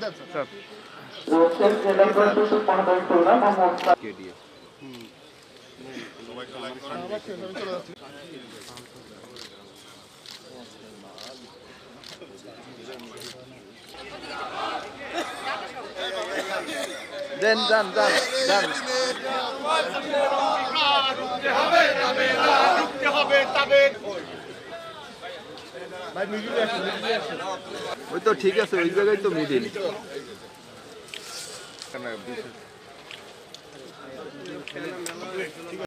that's it. Sure. Then done, done, done. হবে তবে হবে ওই তো ঠিক আছে ওই জায়গায় তো মিডিল কেন